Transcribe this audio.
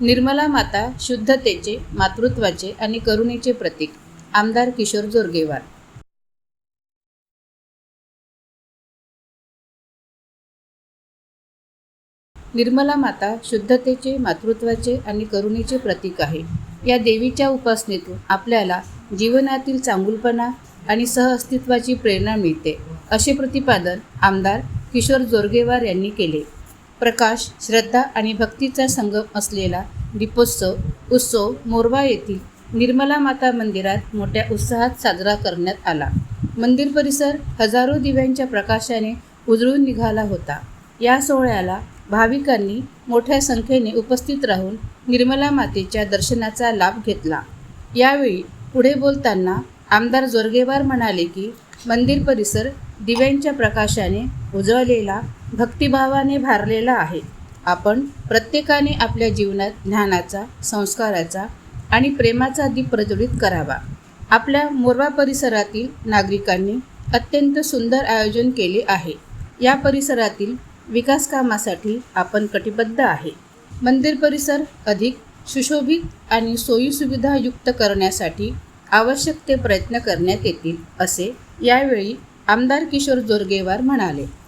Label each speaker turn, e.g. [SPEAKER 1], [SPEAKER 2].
[SPEAKER 1] निर्मला माता शुद्धतेचे मातृत्वाचे आणि करुणेचे प्रतीक आमदार किशोर जोरगेवार. निर्मला माता शुद्धतेचे मातृत्वाचे आणि करुणेचे प्रतीक आहे. या देवीच्या उपासनेतून आपल्याला जीवनातील चांगुलपणा आणि सहअस्तित्वाची प्रेरणा मिळते असे प्रतिपादन आमदार किशोर जोरगेवार यांनी केले. प्रकाश श्रद्धा आणि भक्तीचा संगम असलेला दीपोत्सव उत्सव मोरबा येथील निर्मला माता मंदिरात मोठ्या उत्साहात साजरा करण्यात आला. मंदिर परिसर हजारो दिव्यांच्या प्रकाशाने उजळून निघाला होता. या सोहळ्याला भाविकांनी मोठ्या संख्येने उपस्थित राहून निर्मला मातेच्या दर्शनाचा लाभ घेतला. यावेळी पुढे बोलताना आमदार जोरगेवार म्हणाले की मंदिर परिसर दिव्यांच्या प्रकाशाने उजळलेला भक्तिभावाने भारलेला आहे. आपण प्रत्येकाने आपल्या जीवनात ज्ञानाचा संस्काराचा आणि प्रेमाचा दीप प्रज्वलित करावा. आपल्या मोरवा परिसरातील नागरिकांनी अत्यंत सुंदर आयोजन केले आहे. या परिसरातील विकास कामासाठी आपण कटिबद्ध आहे. मंदिर परिसर अधिक सुशोभित आणि सोयीसुविधायुक्त करण्यासाठी आवश्यक ते प्रयत्न करण्यात येतील असे यावेळी आमदार किशोर जोरगेवार म्हणाले.